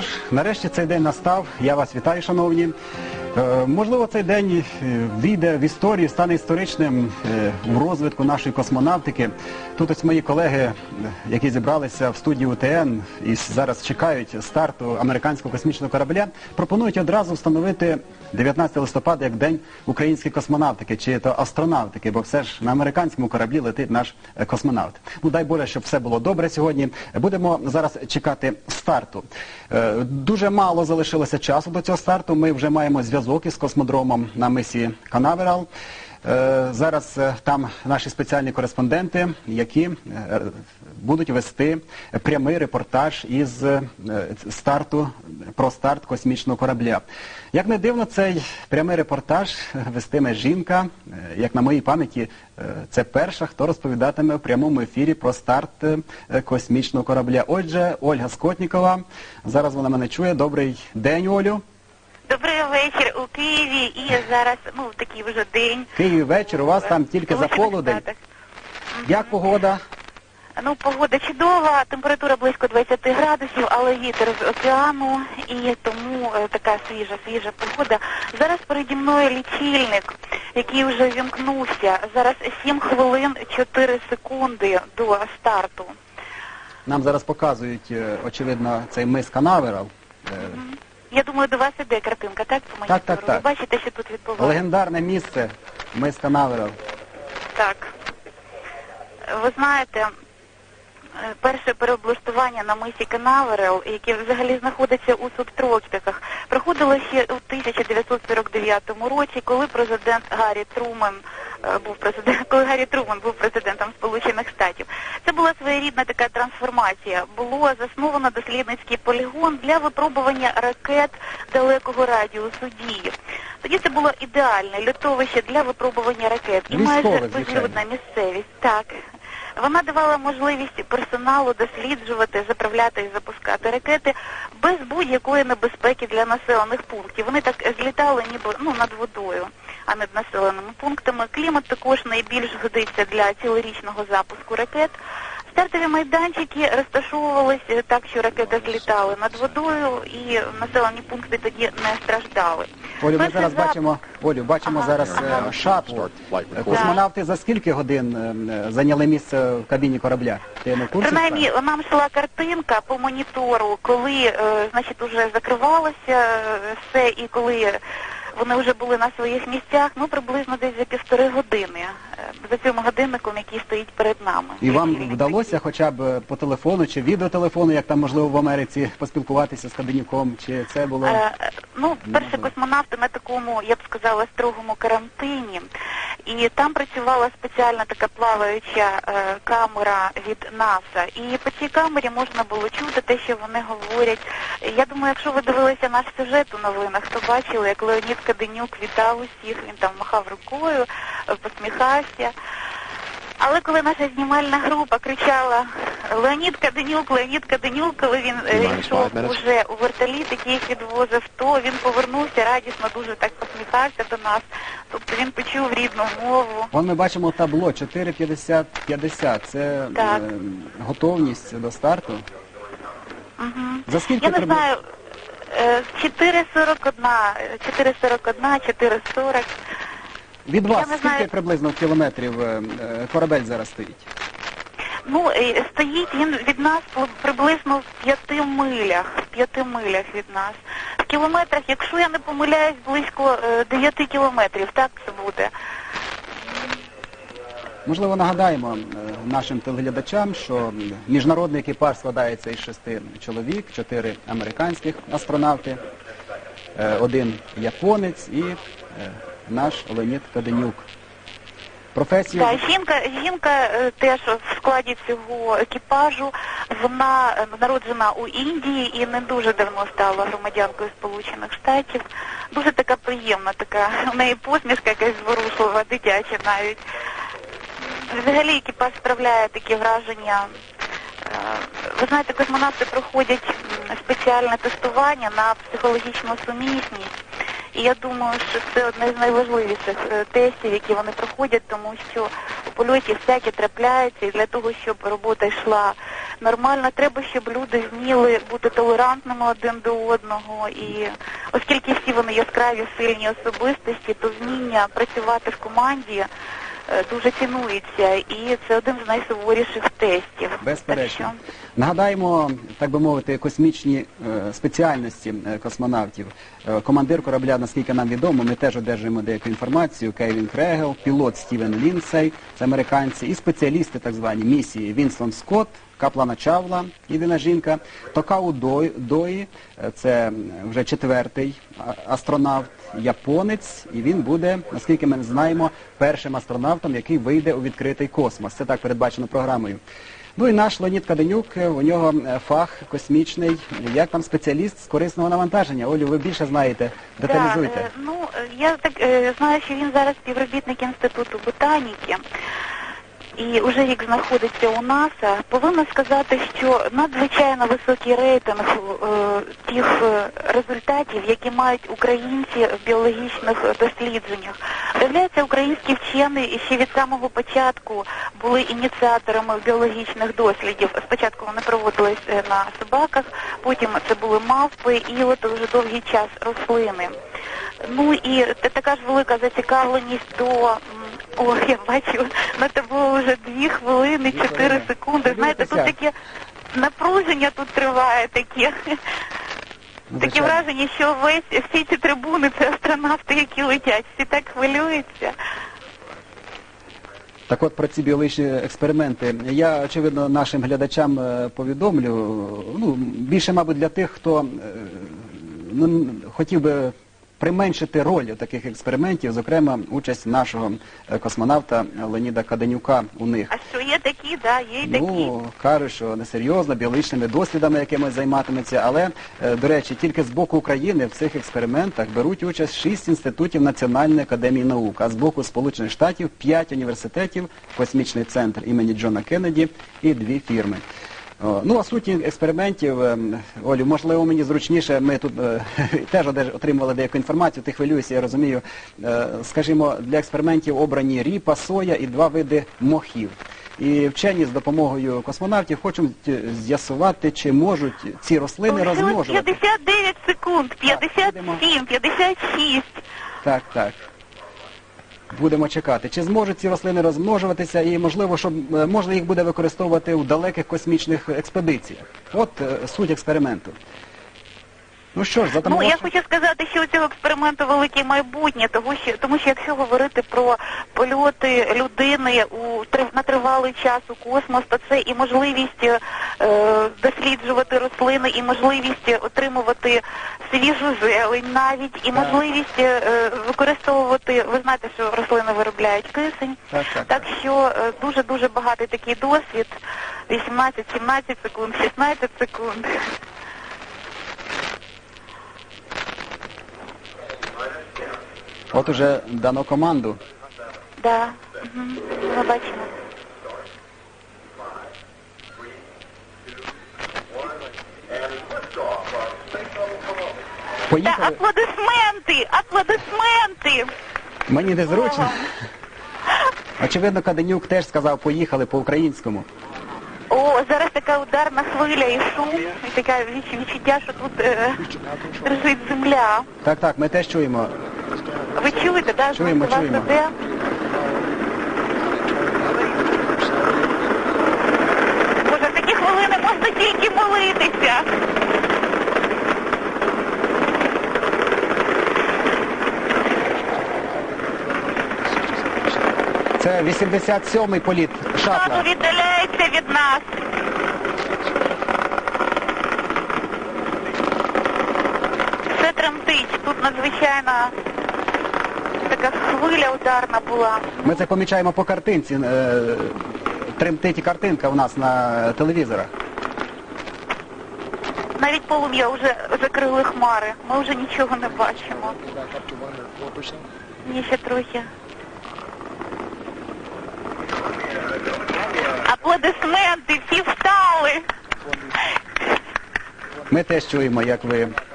Ж, нарешті цей день настав. Я вас вітаю, шановні. Е, Можливо, цей день е, війде в історію, стане історичним е, в розвитку нашої космонавтики. Тут ось мої колеги, які зібралися в студії УТН і зараз чекають старту американського космічного корабля, пропонують одразу встановити 19 листопада як День української космонавтики чи то астронавтики, бо все ж на американському кораблі летить наш космонавт. Ну дай Боже, щоб все було добре сьогодні. Будемо зараз чекати старту. Дуже мало залишилося часу до цього старту. Ми вже маємо зв'язок із космодромом на мисі Канаверал. Е, Зараз е, там наші спеціальні кореспонденти, які е, будуть вести прямий репортаж із старту про старт космічного корабля. Як не дивно, цей прямий репортаж вестиме жінка. Як на моїй пам'яті, це перша, хто розповідатиме в прямому ефірі про старт космічного корабля. Отже, Ольга Скотнікова. Зараз вона мене чує. Добрий день, Олю. Добрий вечір у Києві і зараз, ну, такий вже день. Київ вечір, у вас там тільки за полудень. Як погода? Ну, погода чудова, температура близько 20 градусів, але вітер з океану, і тому е, така свіжа, свіжа погода. Зараз переді мною лічильник, який вже вімкнувся. Зараз 7 хвилин 4 секунди до старту. Нам зараз показують, е, очевидно, цей мис Канаверал. Е, Я думаю, до вас іде картинка, так? По монітору? Так, так, так. Ви бачите, що тут відбувається? Легендарне місце мис Канаверал. Так. Ви знаєте, е, перше переоблаштування на мисі Канаверал, яке взагалі знаходиться у субтропіках, проходило ще у 1949 році, коли президент Гаррі Труман е, був президент, коли Гаррі Труман був президентом Сполучених Штатів. Це була своєрідна така трансформація. Було засновано дослідницький полігон для випробування ракет далекого радіусу дії. Тоді це було ідеальне льотовище для випробування ракет і майже безлюдна місцевість. Так. Вона давала можливість персоналу досліджувати, заправляти і запускати ракети без будь-якої небезпеки для населених пунктів. Вони так злітали ніби ну над водою, а над населеними пунктами. Клімат також найбільш годиться для цілорічного запуску ракет. Стартові майданчики розташовувалися так, що ракети злітали над водою, і населені пункти тоді не страждали. Олю, ми зараз бачимо, Олю, бачимо Ага, зараз е, ага. шаттл. Е, Космонавти за скільки годин е, е, зайняли місце в кабіні корабля? Ти не в курсі? Принаймні, нам йшла картинка по монітору, коли, е, значить, уже закривалося е, все, і коли вони вже були на своїх місцях, ну, приблизно десь за півтори години, за цим годинником, який стоїть перед нами. І вам вдалося хоча б е, по телефону чи відеотелефону, як там можливо в Америці, поспілкуватися з кабінюком? Чи це було Е, Ну, перші космонавти на такому, я б сказала, строгому карантині. І там працювала спеціальна така плаваюча е, камера від НАСА. І по цій камері можна було чути те, що вони говорять. Я думаю, якщо ви дивилися наш сюжет у новинах, то бачили, як Леонід Каденюк вітав усіх, він там махав рукою, е, посміхався. Але коли наша знімальна група кричала Леонід Каденюк, Леонід Каденюк, коли він е, йшов уже у вертоліт, який їх відвозив, то він повернувся радісно, дуже так посміхався до нас. Тобто він почув рідну мову. Вон ми бачимо табло 4.50-50. Це Так. е, готовність до старту. Угу. За скільки Я не прибли- знаю, е, 4,41, е, 4,41, 4,40. Від вас скільки знаю. приблизно кілометрів е, корабель зараз стоїть? Ну, е, стоїть він від нас приблизно в п'яти милях, в п'яти милях від нас. В кілометрах, якщо я не помиляюсь, близько е, 9 кілометрів, так це буде. Можливо, нагадаємо нашим телеглядачам, що міжнародний екіпаж складається із шести чоловік, чотири американських астронавти, один японець і наш Леонід Каденюк. Професію Так, жінка, жінка е, теж в складі цього екіпажу. Вона е, народжена у Індії і не дуже давно стала громадянкою Сполучених Штатів. Дуже така приємна, така у неї посмішка якась зворушлива, дитяча навіть. Взагалі екіпаж справляє такі враження. Е, Ви знаєте, космонавти проходять спеціальне тестування на психологічну сумісність. І я думаю, що це одне з найважливіших е, тестів, які вони проходять, тому що у польоті всяке трапляється, і для того, щоб робота йшла нормально. Треба, щоб люди вміли бути толерантними один до одного. І оскільки всі вони яскраві, сильні особистості, то вміння працювати в команді е, дуже цінується. І це один з найсуворіших тестів. Безперечно. Нагадаємо, так би мовити, космічні е, спеціальності е, космонавтів. Е, командир корабля, наскільки нам відомо, ми теж одержуємо деяку інформацію. Кейвін Крегел, пілот Стівен Лінсей, це американці, і спеціалісти так звані місії Вінстон Скотт, Каплана Чавла, єдина жінка, Токау Дої, це вже четвертий астронавт, японець, і він буде, наскільки ми знаємо, першим астронавтом, який вийде у відкритий космос. Це так передбачено програмою. Ну і наш Леонід Каденюк, е, у нього е, фах космічний, як там спеціаліст з корисного навантаження. Олю, ви більше знаєте, деталізуйте. Да, е, ну, я так знаю, що він зараз співробітник Інституту ботаніки і вже рік знаходиться у НАСА. Повинна сказати, що надзвичайно високий рейтинг е, тих е, результатів, які мають українці в біологічних дослідженнях. Виявляється, українські вчені ще від самого початку були ініціаторами біологічних дослідів. Спочатку вони проводились е, на собаках, потім це були мавпи, і от вже довгий час рослини. Ну і така ж велика зацікавленість до о, я бачу, на тебе вже дві хвилини, чотири секунди. Знаєте, тут таке напруження тут триває таке. Ну, Таке враження, що весь всі ці трибуни це астронавти, які летять, всі так хвилюються. Так от про ці біологічні експерименти. Я, очевидно, нашим глядачам е, повідомлю, ну, більше, мабуть, для тих, хто е, ну, хотів би применшити роль таких експериментів, зокрема, участь нашого е, космонавта Леоніда Каденюка у них. А що є такі, да, є й такі. Ну, кажуть, що несерйозно, біологічними дослідами якимось займатиметься, але, е, до речі, тільки з боку України в цих експериментах беруть участь шість інститутів Національної академії наук, а з боку Сполучених Штатів п'ять університетів, космічний центр імені Джона Кеннеді і дві фірми. О, Ну, а суті експериментів, ем, Олю, можливо, мені зручніше, ми тут е, теж отримували деяку інформацію, ти хвилюєшся, я розумію. Е, Скажімо, для експериментів обрані ріпа, соя і два види мохів. І вчені з допомогою космонавтів хочуть е, з'ясувати, чи можуть ці рослини розмножувати. 59 секунд, 57, 56. Так, так. Будемо чекати. Чи зможуть ці рослини розмножуватися і, можливо, щоб е, можна їх буде використовувати у далеких космічних експедиціях. От е, суть експерименту. Ну що ж, Ну, я хочу сказати, що у цього експерименту велике майбутнє, тому що, тому що якщо говорити про польоти людини у на тривалий час у космос, то це і можливість е, досліджувати рослини, і можливість отримувати свіжу зелень навіть, і Так. можливість е, використовувати, ви знаєте, що рослини виробляють кисень. Так, так. Так що е, дуже-дуже багатий такий досвід, 18-17 секунд, 16 секунд. От уже дано команду. Да, угу. ми бачимо. Та Поїхали. аплодисменти! Аплодисменти! Мені незручно. Очевидно, Каденюк теж сказав, поїхали по-українському. О, зараз така ударна хвиля і шум, і таке відч- відчуття, що тут е, дрижить земля. Так, так, ми теж чуємо. Ви чуєте, да? Чуємо, вас чуємо. іде? Боже, в такі хвилини можна тільки молитися. Це 87-й політ шатла. Тато віддаляється від нас. Все тремтить. Тут надзвичайно така хвиля ударна була. Ми це помічаємо по картинці. е, Тремтить картинка у нас на телевізорах. Навіть полум'я вже закрили хмари. Ми вже нічого не бачимо. back up to 104%. Ні, ще трохи. Аплодисменти, всі встали. Ми теж чуємо, як ви 4% rated thrust.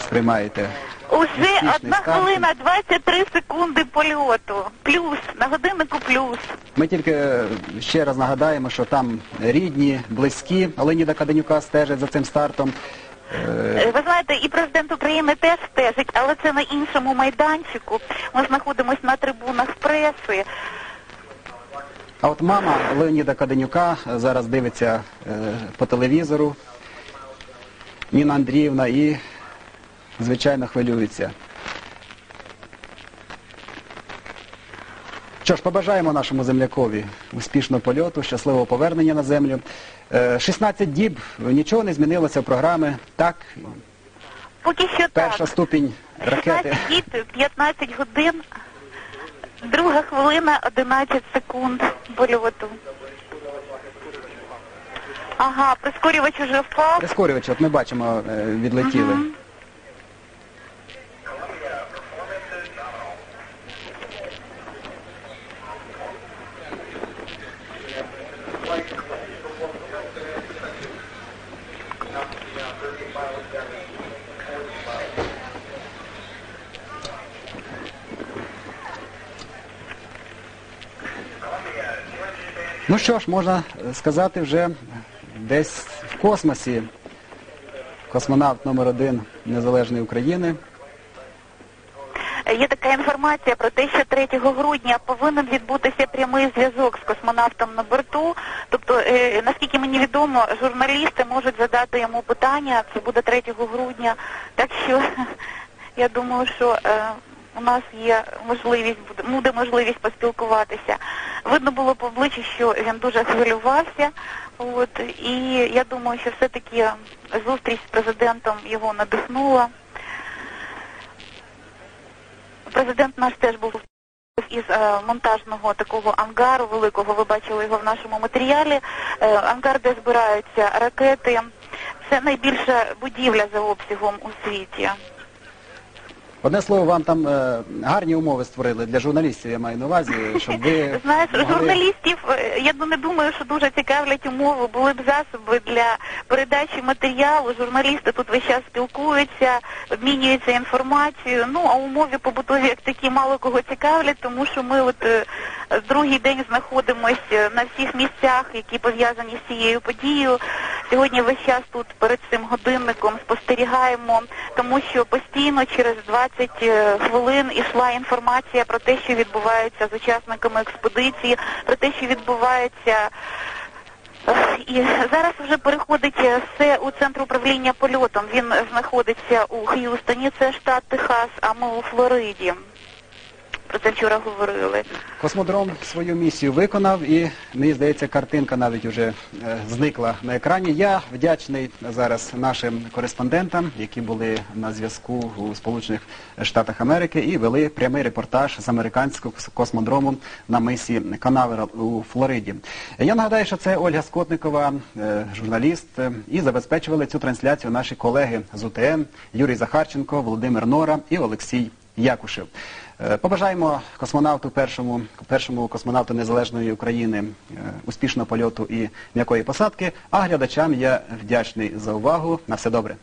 Сприймаєте Уже одна хвилина 23 секунди польоту. Плюс, на годиннику плюс. Ми тільки е, ще раз нагадаємо, що там рідні, близькі Леоніда Каденюка стежать за цим стартом. Е, Ви знаєте, і президент України теж стежить, але це на іншому майданчику. Ми знаходимося на трибунах преси. А от мама Леоніда Каденюка зараз дивиться е, по телевізору, Ніна Андріївна, і, звичайно, хвилюється. Що ж, побажаємо нашому землякові успішного польоту, щасливого повернення на землю. Е, 16 діб, нічого не змінилося в програми. Так, Поки що перша так. ступінь ракети. 16 діб, 15 годин, друга хвилина, 11 секунд польоту. Ага, прискорювач уже впав. Прискорювач, от ми бачимо, е, відлетіли. Мгм. Ну що ж, можна е, сказати, вже десь в космосі космонавт номер один Незалежної України. Є така інформація про те, що 3 грудня повинен відбутися прямий зв'язок з космонавтом на борту. Тобто, е, наскільки мені відомо, журналісти можуть задати йому питання. Це буде 3 грудня. Так що я думаю, що е, у нас є можливість буде, можливість поспілкуватися. Видно було по обличчю, що він дуже хвилювався. От і я думаю, що все-таки зустріч з президентом його надихнула. Президент наш теж був із е, монтажного такого ангару великого, ви бачили його в нашому матеріалі. Е, ангар, де збираються ракети. Це найбільша будівля за обсягом у світі. Одне слово, вам там е, гарні умови створили для журналістів, я маю на увазі, щоб ви Знаєш, могли- журналістів, е, я не думаю, що дуже цікавлять умови. Були б засоби для передачі матеріалу. Журналісти тут весь час спілкуються, обмінюються інформацією. Ну, а умови побутові як такі мало кого цікавлять, тому що ми от е, другий день знаходимося на всіх місцях, які пов'язані з цією подією. Сьогодні весь час тут перед цим годинником спостерігаємо, тому що постійно через 20 е, хвилин ішла інформація про те, що відбувається з учасниками експедиції, про те, що відбувається. Е, І зараз вже переходить е, все у центр управління польотом. Він знаходиться у Х'юстоні, це штат Техас, а ми у Флориді. Про це вчора говорили. Космодром свою місію виконав і, мені здається, картинка навіть вже е, зникла на екрані. Я вдячний зараз нашим кореспондентам, які були на зв'язку у Сполучених Штатах Америки і вели прямий репортаж з американського космодрому на мисі Канаверал у Флориді. Я нагадаю, що це Ольга Скотникова, е, журналіст, е, і забезпечували цю трансляцію наші колеги з УТН Юрій Захарченко, Володимир Нора і Олексій Якушев. Е, Побажаємо космонавту першому, першому космонавту Незалежної України е, успішного польоту і м'якої посадки. А глядачам я вдячний за увагу. На все добре.